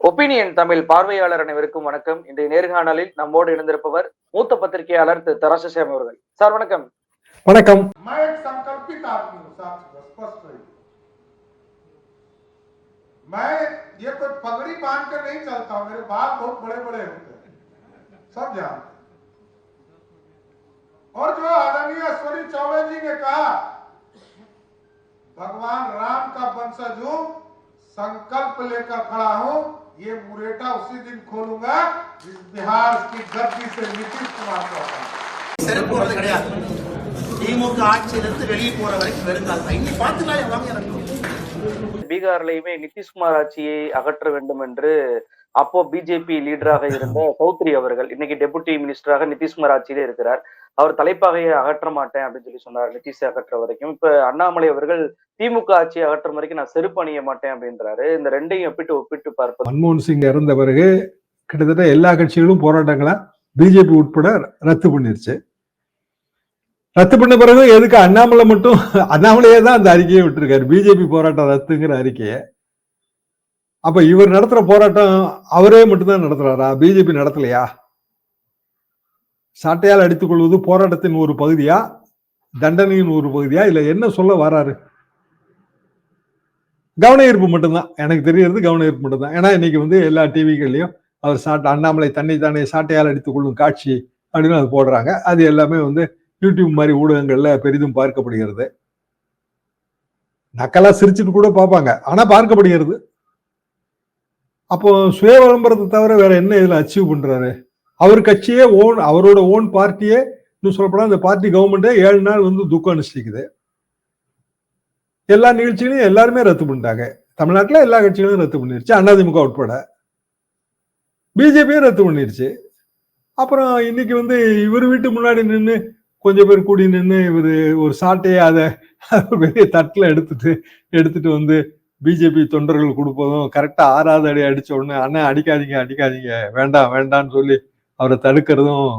Opinion Tamil பார்வையாளர் அனைவருக்கும் வணக்கம் இன்றைய நேர்காணலில் நம்மோடு இணைந்திருப்பவர் மூத்த பத்திரிகையாளர் திரு தராசசாமி அவர்கள் சார் வணக்கம் வணக்கம் मैं एक संकल्पित आदमी हूं साफ सुथरा स्पष्ट रही मैं ये कोई पगड़ी बांध के नहीं चलता हूं मेरे बाल बहुत बड़े बड़े होते हैं सब जानते हैं और जो आदरणीय अश्वनी चौबे जी ने कहा भगवान राम का वंशज हूं संकल्प लेकर खड़ा हूं ये मुरेटा उसी दिन खोलूंगा जिस बिहार की गद्दी से नीतीश कुमार को हटाऊंगा செருப்பு போடுறது கிடையாது திமுக ஆட்சியிலிருந்து வெளியே போற வரைக்கும் வெறுங்கால் தான் இன்னைக்கு பார்த்துக்கலாம் வாங்க எனக்கு பீகார்லயுமே நிதிஷ்குமார் ஆட்சியை அகற்ற வேண்டும் என்று அப்போ பிஜேபி லீடராக இருந்த சௌத்ரி அவர்கள் இன்னைக்கு டெபுட்டி மினிஸ்டராக நிதிஷ்குமார் ஆட்சியிலே இருக்கிறார். அவர் தலைப்பாகையை அகற்ற மாட்டேன் அப்படின்னு சொல்லி சொன்னார் நிதிஷை அகற்ற வரைக்கும். இப்ப அண்ணாமலை அவர்கள் திமுக ஆட்சியை அகற்றும் வரைக்கும் நான் செருப்பு அணிய மாட்டேன் அப்படின்றாரு. இந்த ரெண்டையும் ஒப்பிட்டு ஒப்பிட்டு பார்ப்போம். மன்மோகன் சிங் இறந்த பிறகு கிட்டத்தட்ட எல்லா கட்சிகளும் போராட்டங்களா பிஜேபி உட்பட ரத்து பண்ணிருச்சு. ரத்து பண்ண பிறகு எதுக்கு அண்ணாமலை மட்டும் அண்ணாமலையே தான் அந்த அறிக்கையை விட்டுருக்காரு. பிஜேபி போராட்டம் ரத்துங்கிற அறிக்கையை. அப்ப இவர் நடத்துற போராட்டம் அவரே மட்டும்தான் நடத்துறாரா? பிஜேபி நடத்தலையா? சாட்டையால் அடித்துக் கொள்வது போராட்டத்தின் ஒரு பகுதியா? தண்டனையின் ஒரு பகுதியா? இல்ல என்ன சொல்ல வராரு? கவன ஈர்ப்பு மட்டும்தான். எனக்கு தெரியறது கவன ஈர்ப்பு மட்டும்தான். ஏன்னா இன்னைக்கு வந்து எல்லா டிவிகள்லயும் அவர் சாட்டை அண்ணாமலை தன்னை தானே சாட்டையால் அடித்துக் கொள்ளும் காட்சி அப்படின்னு அது போடுறாங்க. அது எல்லாமே வந்து யூடியூப் மாதிரி ஊடகங்கள்ல பெரிதும் பார்க்கப்படுகிறது. நக்கலா சிரிச்சுட்டு கூட பார்ப்பாங்க. ஆனா பார்க்கப்படுகிறது. அப்போ சுய விளம்பரத்தை தவிர வேற என்ன இதில் அச்சீவ் பண்றாரு? அவர் கட்சியே ஓன் அவரோட ஓன் பார்ட்டியே இன்னும் சொல்லப்போனா அந்த பார்ட்டி கவர்மெண்டே ஏழு நாள் வந்து துக்கம் அனுஷ்டிக்குது. எல்லா நிகழ்ச்சிகளையும் எல்லாருமே ரத்து பண்ணிட்டாங்க. தமிழ்நாட்டில் எல்லா கட்சிகளும் ரத்து பண்ணிருச்சு. அதிமுக உட்பட. பிஜேபியும் ரத்து பண்ணிருச்சு. அப்புறம் இன்னைக்கு வந்து இவர் வீட்டு முன்னாடி நின்று கொஞ்சம் பேர் கூடி நின்று இவர் ஒரு சாட்டையை அதை பெரிய தட்டில் எடுத்துட்டு எடுத்துட்டு வந்து பிஜேபி தொண்டர்கள் கொடுப்பதும் கரெக்டாக ஆறாவது அடி அடித்த உடனே அண்ணன் அடிக்காதீங்க அடிக்காதீங்க வேண்டாம் வேண்டாம்னு சொல்லி அவரை தடுக்கிறதும்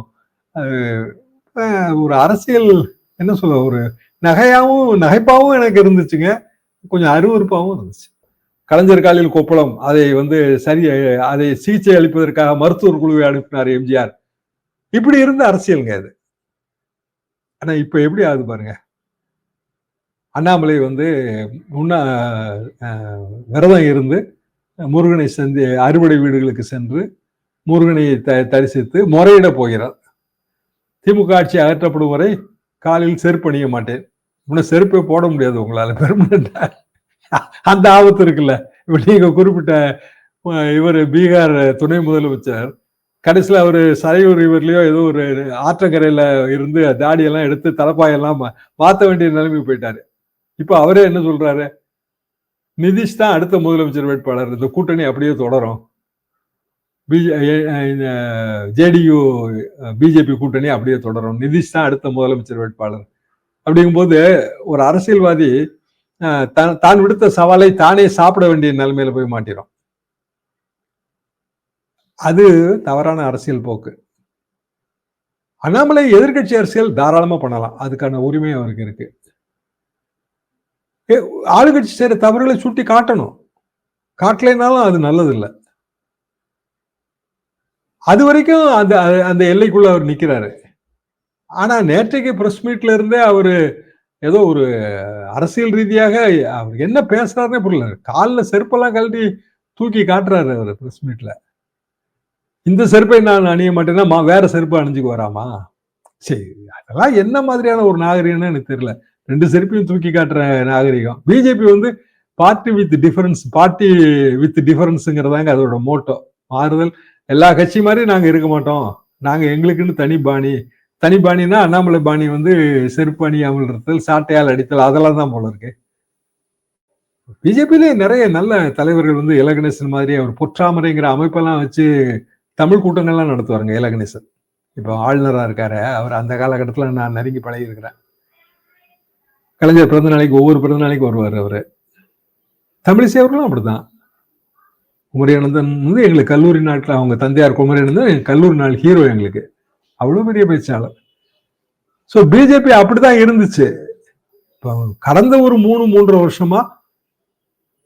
ஒரு அரசியல் என்ன சொல்ல ஒரு நகையாகவும் நகைப்பாகவும் எனக்கு இருந்துச்சுங்க. கொஞ்சம் அருவறுப்பாகவும் இருந்துச்சு. கலைஞர் காலில் கொப்பளம் அதை வந்து சரி அதை சிகிச்சை அளிப்பதற்காக மருத்துவர் குழுவை அனுப்பினார் எம்ஜிஆர். இப்படி இருந்த அரசியலுங்க அது. ஆனால் இப்போ எப்படி ஆகுது பாருங்க. அண்ணாமலை வந்து முன்னா விரதம் இருந்து முருகனை சந்தி அறுவடை வீடுகளுக்கு சென்று முருகனை த தரிசித்து முறையிட போகிறார். திமுக ஆட்சி அகற்றப்படும் வரை காலில் செருப்பு அணிய மாட்டேன். இன்னும் செருப்பே போட முடியாது உங்களால் பெர்மனண்டா அந்த ஆபத்து இருக்குல்ல. இப்போ நீங்கள் குறிப்பிட்ட இவர் பீகார் துணை முதலமைச்சர் கடைசியில் அவர் சரையூர் இவர்லேயோ ஏதோ ஒரு ஆற்றங்கரையில் இருந்து தாடியெல்லாம் எடுத்து தலைப்பாயெல்லாம் மாற்ற வேண்டிய நிலைமைக்கு போயிட்டாரு. இப்போ அவரே என்ன சொல்றாரு? நிதிஷ் தான் அடுத்த முதலமைச்சர் வேட்பாளர். இந்த கூட்டணி அப்படியே தொடரும். ஜேடியு பிஜேபி கூட்டணி அப்படியே தொடரும். நிதிஷ் தான் அடுத்த முதலமைச்சர் வேட்பாளர். அப்படிங்கும்போது ஒரு அரசியல்வாதி அஹ், தான் தான் விடுத்த சவாலை தானே சாப்பிட வேண்டிய நிலைமையில போய் மாட்டிரும். அது தவறான அரசியல் போக்கு. அண்ணாமலை எதிர்க்கட்சி அரசியல் தாராளமா பண்ணலாம். அதுக்கான உரிமை அவருக்கு இருக்கு. ஆளுங்கட்சி செய்கிற தவறுகளை சுட்டி காட்டணும். காட்டலைனாலும் அது நல்லதில்லை. அது வரைக்கும் அந்த அந்த எல்லைக்குள்ள அவர் நிற்கிறாரு ஆனால் நேற்றைக்கு ப்ரெஸ் மீட்ல இருந்தே அவர் ஏதோ ஒரு அரசியல் ரீதியாக அவர் என்ன பேசுறாருன்னே புரியல. காலில் செருப்பெல்லாம் கழட்டி தூக்கி காட்டுறாரு அவர் பிரஸ் மீட்ல இந்த செருப்பை நான் அணிய மாட்டேன்னா மா- வேற செருப்பு அணிஞ்சுக்கு வராமா? சரி அதெல்லாம் என்ன மாதிரியான ஒரு நாகரீகம்னு எனக்கு தெரியல. ரெண்டு செருப்பையும் தூக்கி காட்டுற நாகரிகம். பிஜேபி வந்து party with difference party with டிஃபரன்ஸுங்கிறதாங்க அதோட மோட்டோ மாறுதல் எல்லா கட்சி மாதிரி நாங்கள் இருக்க மாட்டோம். நாங்கள் எங்களுக்குன்னு தனி பாணி. தனி பாணினா அண்ணாமலை பாணி வந்து செருப்பு அணி இருத்தல் சாட்டையால் அடித்தல் அதெல்லாம் தான் போல இருக்கு. பிஜேபியிலே நிறைய நல்ல தலைவர்கள் வந்து இலகணேசன் மாதிரி அவர் பொற்றாமரைங்கிற அமைப்பெல்லாம் வச்சு தமிழ் கூட்டங்கள்லாம் நடத்துவாருங்க இலகணேசன். இப்போ ஆளுநராக இருக்காரு. அவர் அந்த காலகட்டத்தில் நான் நெருங்கி பழகி இருக்கிறேன் கலைஞர் பிறந்த நாளைக்கு ஒவ்வொரு பிறந்த நாளைக்கு வருவார் அவர். தமிழிசை அவர்களும் அப்படிதான் குமரியானந்தன் வந்து எங்களுக்கு கல்லூரி நாட்கள் அவங்க தந்தையார் குமரியானந்தன் எங்கள் கல்லூரி நாள் ஹீரோ எங்களுக்கு. அவ்வளோ பெரிய பேச்சாளர். ஸோ பிஜேபி அப்படிதான் இருந்துச்சு. இப்போ கடந்த ஒரு மூணு மூன்றரை வருஷமா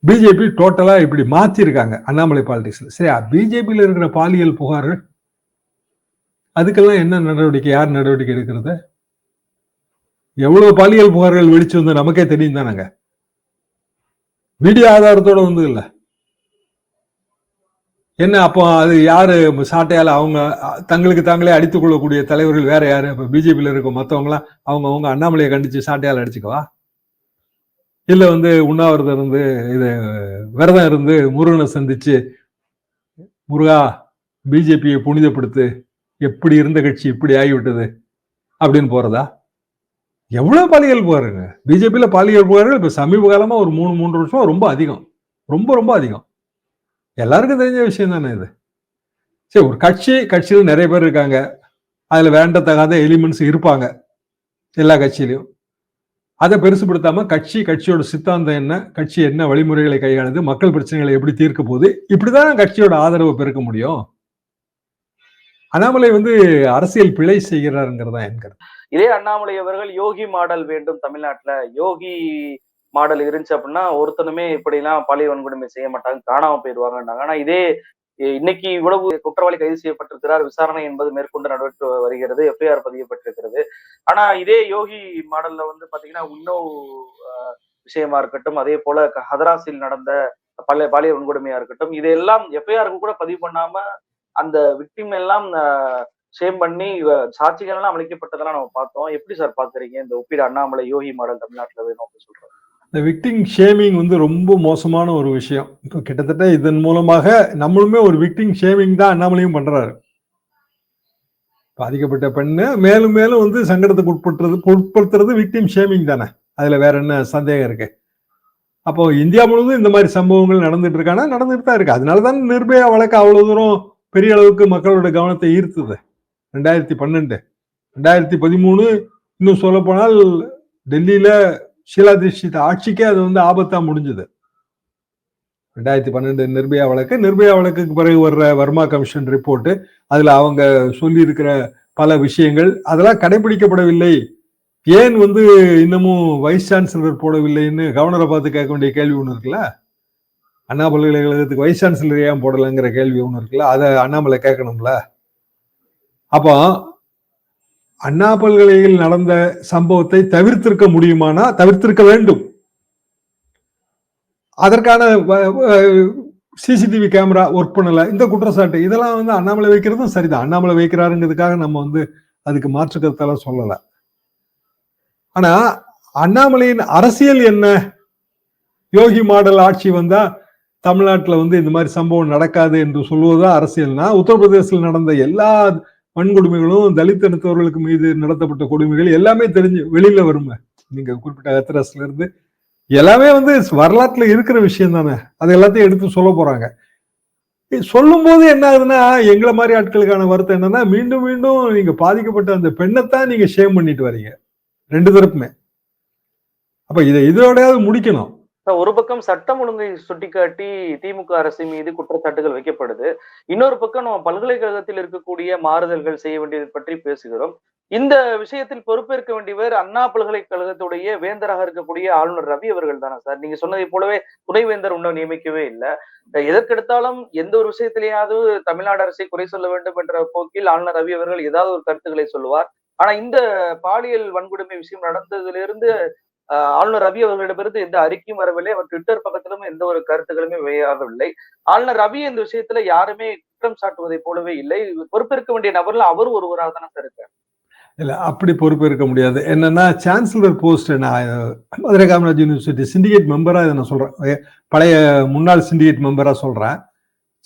பிஜேபி டோட்டலாக இப்படி மாற்றிருக்காங்க அண்ணாமலை பாலிடிக்ஸில் சரியா பிஜேபியில் இருக்கிற பாலியல் புகார்கள் அதுக்கெல்லாம் என்ன நடவடிக்கை யார் நடவடிக்கை எடுக்கிறத? எவ்வளவு பாலியல் புகார்கள் வெடிச்சு வந்து நமக்கே தெரியும் தானங்க? வீடியோ ஆதாரத்தோட வந்து இல்ல என்ன அப்போ அது யாரு சாட்டையால அவங்க தங்களுக்கு தாங்களே அடித்துக் கொள்ளக்கூடிய தலைவர்கள் வேற யாரு? இப்ப பிஜேபியில இருக்க மத்தவங்கலாம் அவங்க அவங்க அண்ணாமலையை கண்டிச்சு சாட்டையால அடிச்சுக்கவா? இல்ல வந்து உண்ணாவிரதம் இருந்து இது விரதம் இருந்து முருகனை சந்திச்சு முருகா பிஜேபியை புனிதப்படுத்து எப்படி இருந்த கட்சி இப்படி ஆகிவிட்டது? அப்படின்னு போறதா? எவ்வளோ பாலியல் புகாருங்க? பிஜேபியில் பாலியல் புகார்கள் இப்போ சமீப காலமாக ஒரு மூணு மூன்று வருஷம் ரொம்ப அதிகம். ரொம்ப ரொம்ப அதிகம். எல்லாருக்கும் தெரிஞ்ச விஷயம் தானே இது? சரி ஒரு கட்சி கட்சியில் நிறைய பேர் இருக்காங்க. அதில் வேண்டத்தகாத எலிமெண்ட்ஸ் இருப்பாங்க. எல்லா கட்சியிலையும். அதை பெருசுப்படுத்தாமல் கட்சி கட்சியோட சித்தாந்தம் என்ன கட்சி என்ன வழிமுறைகளை கையாளுது மக்கள் பிரச்சனைகளை எப்படி தீர்க்க போகுது இப்படிதான் கட்சியோட ஆதரவை பெருக்க முடியும். அண்ணாமலை வந்து அரசியல் பிழை செய்கிறாருங்கிறதா என்கிறது இதே அண்ணாமலை அவர்கள் யோகி மாடல் வேண்டும் தமிழ்நாட்டுல. யோகி மாடல் இருந்துச்சு அப்படின்னா ஒருத்தனுமே இப்படிலாம் பாலியல் வன்கொடுமை செய்ய மாட்டாங்க காணாம போயிடுவாங்கன்னாங்க ஆனா இதே இன்னைக்கு இவ்வளவு குற்றவாளி கைது செய்யப்பட்டிருக்கிறார். விசாரணை என்பது மேற்கொண்டு நடவடிக்கை வருகிறது. எஃப்ஐஆர் பதியப்பட்டிருக்கிறது. ஆனா இதே யோகி மாடல்ல வந்து பாத்தீங்கன்னா இன்னும் விஷயமா இருக்கட்டும் அதே போல ஹதராஸில் நடந்த பல பாலியல் வன்கொடுமையா இருக்கட்டும் இதெல்லாம் எஃப்ஐஆருக்கு கூட பதிவு பண்ணாம அந்த விக்டிம் எல்லாம் ஷேம் பண்ணி சாட்சிகள்லாம் சாட்சிகள் எல்லாம் நம்ம பார்த்தோம். எப்படி சார் பாக்குறீங்க இந்த ஒப்பீடு அண்ணாமலை யோகி மாடல் தமிழ்நாட்டில் வேணும் அப்படின்னு சொல்றோம் இந்த விக்டிங் ஷேமிங் வந்து ரொம்ப மோசமான ஒரு விஷயம். இப்போ கிட்டத்தட்ட இதன் மூலமாக நம்மளுமே ஒரு விக்டிங் ஷேமிங் தான் அண்ணாமலையும் பண்றாரு. பாதிக்கப்பட்ட பெண்ணு மேலும் மேலும் வந்து சங்கடத்துக்கு உட்படுத்துறது உட்படுத்துறது விக்டிம் ஷேமிங் தானே. அதுல வேற என்ன சந்தேகம் இருக்கு? அப்போ இந்தியா முழுவதும் இந்த மாதிரி சம்பவங்கள் நடந்துட்டு இருக்கானா? நடந்துட்டு தான் இருக்கு. அதனால தான் நிர்பயா வழக்கு அவ்வளவு தூரம் பெரிய அளவுக்கு மக்களோட கவனத்தை ஈர்த்தது. ரெண்டாயிரத்தி பன்னெண்டு. ரெண்டாயிரத்தி பதிமூணு இன்னும் சொல்ல போனால் டெல்லியில ஷீலா தீட்சித் ஆட்சிக்கே அது வந்து ஆபத்தா முடிஞ்சது. ரெண்டாயிரத்தி பன்னெண்டு நிர்பயா வழக்கு. நிர்பயா வழக்குக்கு பிறகு வர்ற வர்மா கமிஷன் ரிப்போர்ட் அதுல அவங்க சொல்லி இருக்கிற பல விஷயங்கள் அதெல்லாம் கடைபிடிக்கப்படவில்லை ஏன் வந்து இன்னமும் வைஸ் சான்சலர் போடவில்லைன்னு கவர்னரை பார்த்து கேட்க வேண்டிய கேள்வி ஒன்று இருக்குல்ல? அண்ணா பல்கலைக்கழகத்துக்கு வைஸ் சான்சலர் ஏன் போடலைங்கிற கேள்வி ஒன்று இருக்குல்ல? அதை அண்ணாமலை கேட்கணும்ல? அப்போ அண்ணா பல்கலையில் நடந்த சம்பவத்தை தவிர்த்திருக்க முடியுமானா? தவிர்த்திருக்க வேண்டும். அதற்கான சிசிடிவி கேமரா ஒர்க் பண்ணல. இந்த குற்றச்சாட்டு இதெல்லாம் வந்து அண்ணாமலை வைக்கிறதும் சரிதான். அண்ணாமலை வைக்கிறாருங்கிறதுக்காக நம்ம வந்து அதுக்கு மாற்று கருத்தெல்லாம் சொல்லலை. ஆனா அண்ணாமலையின் அரசியல் என்ன? யோகி மாடல் ஆட்சி வந்தா தமிழ்நாட்டில் வந்து இந்த மாதிரி சம்பவம் நடக்காது என்று சொல்வதா அரசியல்னா உத்தரப்பிரதேசத்தில் நடந்த எல்லா வன்கொடுமைகளும் தலித் இனத்தவர்களுக்கு மீது நடத்தப்பட்ட கொடுமைகள் எல்லாமே தெரிஞ்சு வெளியில வருங்க. நீங்க குறிப்பிட்ட ஹத்ராஸ்ல இருந்து எல்லாமே வந்து வரலாற்றுல இருக்கிற விஷயம் தானே. அது எல்லாத்தையும் எடுத்து சொல்ல போறாங்க. சொல்லும் போது என்ன ஆகுதுன்னா எங்களை மாதிரி ஆட்களுக்கான வருத்தம் என்னன்னா மீண்டும் மீண்டும் நீங்க பாதிக்கப்பட்ட அந்த பெண்ணைத்தான் நீங்க ஷேம் பண்ணிட்டு வரீங்க. ரெண்டு தரப்புமே. அப்ப இதை இதோடையாவது முடிக்கணும். ஒரு பக்கம் சட்டம் ஒழுங்கை சுட்டிக்காட்டி திமுக அரசு மீது குற்றச்சாட்டுகள் வைக்கப்படுது. இன்னொரு பக்கம் நம்ம பல்கலைக்கழகத்தில் இருக்கக்கூடிய மாறுதல்கள் செய்ய வேண்டியது பற்றி பேசுகிறோம். இந்த விஷயத்தில் பொறுப்பேற்க வேண்டியவர் அண்ணா பல்கலைக்கழகத்துடைய வேந்தராக இருக்கக்கூடிய ஆளுநர் ரவி அவர்கள் தானே சார். நீங்க சொன்னதை போலவே துணைவேந்தர் இன்னும் நியமிக்கவே இல்லை. எதற்கெடுத்தாலும் எந்த ஒரு விஷயத்திலேயாவது தமிழ்நாடு அரசை குறை சொல்ல வேண்டும் என்ற போக்கில் ஆளுநர் ரவி அவர்கள் ஏதாவது ஒரு கருத்துக்களை சொல்லுவார். ஆனா இந்த பாலியல் வன்கொடுமை விஷயம் நடந்ததிலிருந்து இருந்து ஆளுநர் ரவி அவர்களிடமிருந்து எந்த அறிக்கையும் வரவில்லை. அவர் ட்விட்டர் பக்கத்திலும் எந்த ஒரு கருத்துக்களுமே வெளியாகவில்லை. ஆளுநர் ரவி இந்த விஷயத்துல யாருமே குற்றம் சாட்டுவதை போலவே இல்லை. பொறுப்பேற்க வேண்டிய நபர்ல அவர் ஒருவராக தானே சார் இருக்கார். இல்ல அப்படி பொறுப்பேற்க முடியாது. என்னன்னா சான்சலர் போஸ்ட் நான் மதுரை காமராஜ் யூனிவர்சிட்டி சிண்டிகேட் மெம்பரா இதை நான் சொல்றேன். பழைய முன்னாள் சிண்டிகேட் மெம்பரா சொல்றேன்.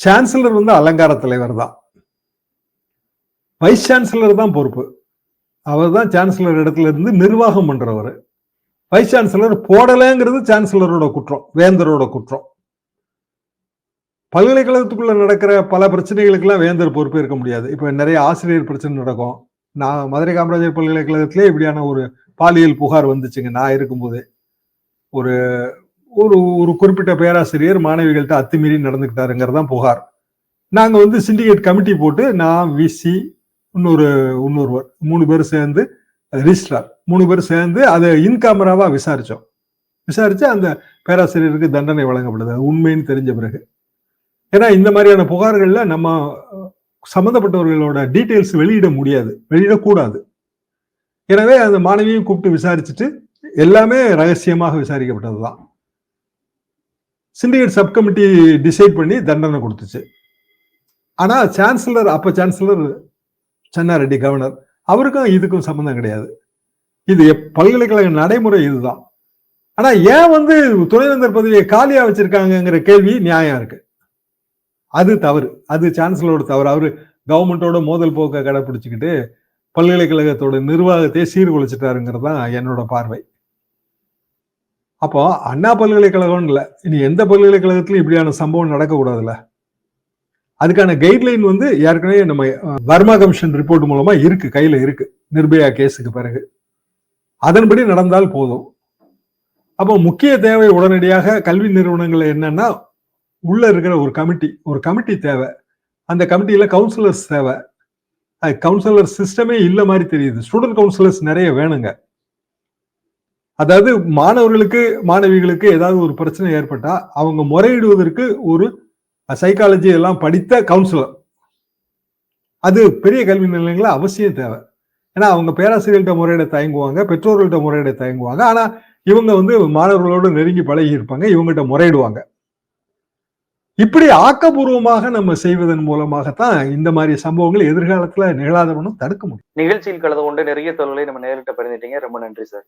சான்சலர் வந்து அலங்கார தலைவர் தான். வைஸ் சான்சலர் தான் பொறுப்பு. அவர் தான் சான்சலர் இடத்துல இருந்து நிர்வாகம் பண்றவர். வைஸ் சான்சலர் போடலைங்கிறது சான்சலரோட குற்றம் வேந்தரோட குற்றம். பல்கலைக்கழகத்துக்குள்ள நடக்கிற பல பிரச்சனைகளுக்கெல்லாம் வேந்தர் பொறுப்பேற்க முடியாது. இப்போ நிறைய ஆசிரியர் பிரச்சனை நடக்கும். நான் மதுரை காமராஜர் பல்கலைக்கழகத்திலே இப்படியான ஒரு பாலியல் புகார் வந்துச்சுங்க. நான் இருக்கும்போது ஒரு ஒரு ஒரு குறிப்பிட்ட பேராசிரியர் மாணவிகள்கிட்ட அத்துமீறி நடந்துக்கிட்டாருங்கிறது தான் புகார். நாங்கள் வந்து சிண்டிகேட் கமிட்டி போட்டு நான் விசி இன்னொரு இன்னொருவர் மூணு பேர் சேர்ந்து ரிஜிஸ்ட்ரார் மூணு பேர் சேர்ந்து அதை இன் விசாரித்தோம் விசாரிச்சோம். விசாரிச்சு அந்த பேராசிரியருக்கு தண்டனை வழங்கப்படுது உண்மைன்னு தெரிஞ்ச பிறகு. ஏன்னா இந்த மாதிரியான புகார்கள்ல நம்ம சம்மந்தப்பட்டவர்களோட டீட்டெயில்ஸ் வெளியிட முடியாது. வெளியிடக்கூடாது. எனவே அந்த மாணவியும் கூப்பிட்டு விசாரிச்சுட்டு எல்லாமே ரகசியமாக விசாரிக்கப்பட்டது தான் சிண்டிகேட் சப் கமிட்டி டிசைட் பண்ணி தண்டனை கொடுத்துச்சு. ஆனால் சான்சலர் அப்போ சான்சலர் சென்னாரெட்டி கவர்னர் அவருக்கும் இதுக்கும் சம்மந்தம் கிடையாது. இது பல்கலைக்கழக நடைமுறை இதுதான். ஆனா ஏன் வந்து துணைவேந்தர் பதவியை காலியா வச்சிருக்காங்கிற கேள்வி நியாயம் இருக்கு. அது தவறு. அது சான்சலரோட தவறு. அவரு கவர்மெண்டோட மோதல் போக்கை கடைபிடிச்சுக்கிட்டு பல்கலைக்கழகத்தோட நிர்வாகத்தை சீர்குலைச்சிட்டாருங்கிறது தான் என்னோட பார்வை. அப்போ அண்ணா பல்கலைக்கழகம் இல்லை. இனி எந்த பல்கலைக்கழகத்திலும் இப்படியான சம்பவம் நடக்கக்கூடாதுல்ல. அதுக்கான கைட்லைன் வந்து ஏற்கனவே நம்ம வர்மா கமிஷன் ரிப்போர்ட் மூலமா இருக்கு கையில இருக்கு நிர்பயா கேஸுக்கு பிறகு. அதன்படி நடந்தால் போதும். அப்போ முக்கிய தேவை உடனடியாக கல்வி நிறுவனங்கள் என்னன்னா உள்ள இருக்கிற ஒரு கமிட்டி ஒரு கமிட்டி தேவை. அந்த கமிட்டியில கவுன்சிலர்ஸ் தேவை. கவுன்சிலர் சிஸ்டமே இல்லை மாதிரி தெரியுது. ஸ்டூடெண்ட் கவுன்சிலர்ஸ் நிறைய வேணுங்க. அதாவது மாணவர்களுக்கு மாணவிகளுக்கு ஏதாவது ஒரு பிரச்சனை ஏற்பட்டா அவங்க முறையிடுவதற்கு ஒரு சைக்காலஜி எல்லாம் படித்த கவுன்சிலர் அது பெரிய கல்வி நிலையங்களில் அவசியம் தேவை. ஏன்னா அவங்க பேராசிரியர்கள்ட்ட முறையிட தயங்குவாங்க பெற்றோர்கள்ட்ட முறையிட தயங்குவாங்க. ஆனால் இவங்க வந்து மாணவர்களோடு நெருங்கி பழகி இருப்பாங்க இவங்ககிட்ட முறையிடுவாங்க. இப்படி ஆக்கப்பூர்வமாக நம்ம செய்வதன் மூலமாகத்தான் இந்த மாதிரி சம்பவங்கள் எதிர்காலத்துல நிகழாதவனும் தடுக்க முடியும். நிகழ்ச்சியில் கலந்து கொண்டு நிறைய தொழிலை நம்ம நேரிட்ட பரிந்துட்டீங்க ரொம்ப நன்றி சார்.